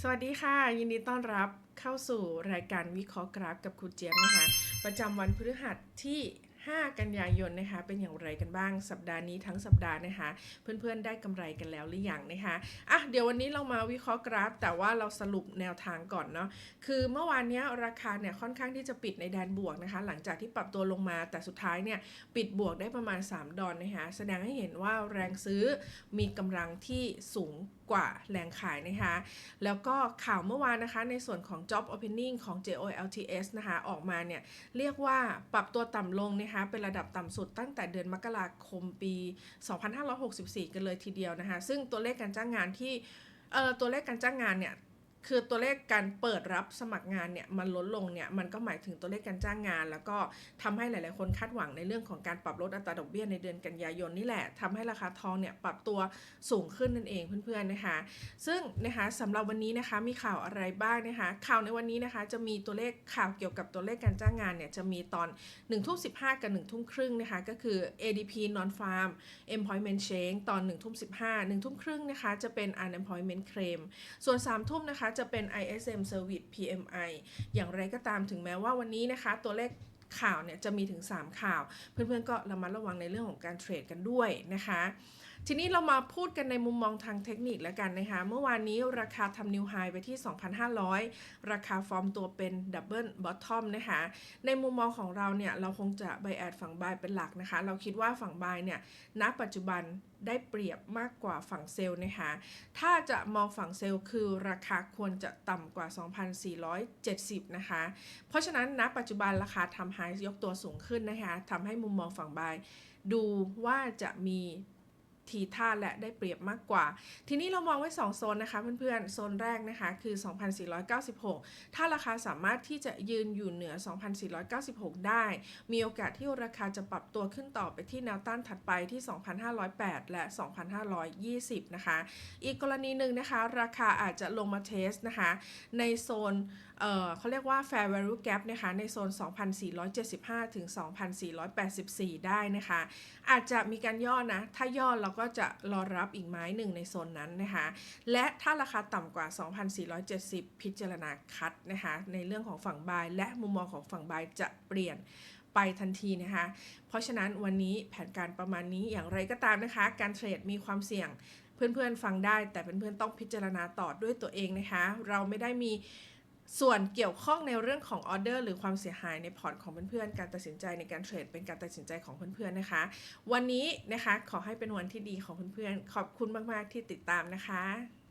สวัสดีค่ะ ยินดีต้อนรับเข้าสู่รายการวิเคราะห์กราฟกับครูเจี๊ยบนะคะ ประจำวันพฤหัสที่ 5 กันยายนนะคะ เป็นอย่างไรกันบ้างสัปดาห์นี้ทั้งสัปดาห์นะคะ เพื่อนๆได้กำไรกันแล้วหรือยังนะคะอะเดี๋ยววันนี้เรามาวิเคราะห์กราฟ แต่ว่าเราสรุปแนวทางก่อนเนาะคือเมื่อวานนี้ราคาเนี่ยค่อนข้างที่จะปิดในแดนบวกนะคะ หลังจากที่ปรับตัวลงมาแต่สุดท้ายเนี่ยปิดบวกได้ประมาณ 3 ดอลนะคะแสดงให้เห็นว่าแรงซื้อมีกำลังที่สูงกว่าแรงขายนะคะ แล้วก็ข่าวเมื่อวานนะคะ ในส่วนของ job opening ของ JOLTS นะคะ ออกมาเนี่ย เรียกว่าปรับตัวต่ำลงนะคะเป็นระดับต่ำสุดตั้งแต่เดือนมกราคมปี 2564 กันเลยทีเดียวนะคะ ซึ่งตัวเลขการจ้างงานที่ตัวเลขการจ้างงานเนี่ย คือตัวเลขการเปิดรับสมัครงานเนี่ยมันลดลงเนี่ยมันก็หมายถึงตัวเลขการจ้างงาน แล้วก็ทำให้หลายๆ คนคาดหวังในเรื่องของการปรับลดอัตราดอกเบี้ยในเดือนกันยายนนี่แหละทำให้ราคาทองเนี่ยปรับตัวสูงขึ้นนั่นเองเพื่อนๆนะคะ ซึ่งนะคะสำหรับวันนี้นะคะมีข่าวอะไรบ้างนะคะ ข่าวในวันนี้นะคะจะมีตัวเลขข่าวเกี่ยวกับตัวเลขการจ้างงานเนี่ยจะมีตอน1ทุ่ม15กับ1ทุ่มครึ่งนะคะก็คือ ADP non farm employment change ตอน1ทุ่ม15 1ทุ่มครึ่งนะคะจะเป็น unemployment claim ส่วน3ทุ่มนะคะจะเป็น ISM service PMI อย่างไรก็ตามถึงแม้ว่าวันนี้นะคะ ตัวเลขข่าวเนี่ยจะมีถึง 3 ข่าว เพื่อนๆก็ระมัดระวังในเรื่องของการเทรดกันด้วยนะคะ ทีนี้เรามาพูดกันในมุมมองทางเทคนิคแล้วกันนะคะ เมื่อวานนี้ราคาทำนิวไฮไปที่ 2,500 ราคาฟอร์มตัวเป็นดับเบิลบอททอมนะคะ ในมุมมองของเราเนี่ย เราคงจะไบแอดฝั่งบายเป็นหลักนะคะ เราคิดว่าฝั่งบายเนี่ยณปัจจุบัน ได้เปรียบมากกว่าฝั่งเซลล์นะคะ ถ้าจะมองฝั่งเซลล์คือราคาควรจะต่ำกว่า 2,470 นะคะ เพราะฉะนั้นณปัจจุบันราคาทำไฮยกตัวสูงขึ้นนะคะทำให้มุมมองฝั่งบายดูว่าจะมี ทีท่าและได้เปรียบมากกว่า ทีนี้เรามองไว้ 2 โซนนะคะเพื่อนๆ โซนแรกนะคะคือ 2,496 ถ้าราคาสามารถที่จะยืนอยู่เหนือ 2,496 ได้ มีโอกาสที่ราคาจะปรับตัวขึ้นต่อไปที่แนวต้านถัดไปที่ 2,508 และ 2,520 นะคะ อีกกรณีหนึ่งนะคะ ราคาอาจจะลงมาเทสนะคะ ในโซนเเขาเรียกว่า fair value gap นะคะ ในโซน 2,475 ถึง 2,484 ได้นะคะ อาจจะมีการย่อนะ ถ้าย่อเราก็จะรอรับอีกไม้หนึ่งในโซนนั้นนะคะ และถ้าราคาต่ำกว่า 2,470 พิจารณาคัดนะคะ ในเรื่องของฝั่งบายและมุมมองของฝั่งบายจะเปลี่ยนไปทันทีนะคะ เพราะฉะนั้นวันนี้แผนการประมาณนี้อย่างไรก็ตามนะคะ การเทรดมีความเสี่ยงเพื่อนๆฟังได้ แต่เพื่อนๆต้องพิจารณาต่อด้วยตัวเองนะคะ เราไม่ได้มี ส่วนเกี่ยวข้องในเรื่องของออเดอร์หรือความเสียหายในพอร์ตของเพื่อนๆ การตัดสินใจในการเทรดเป็นการตัดสินใจของเพื่อนๆนะคะ วันนี้นะคะขอให้เป็นวันที่ดีของเพื่อนๆ ขอบคุณมากๆที่ติดตามนะคะ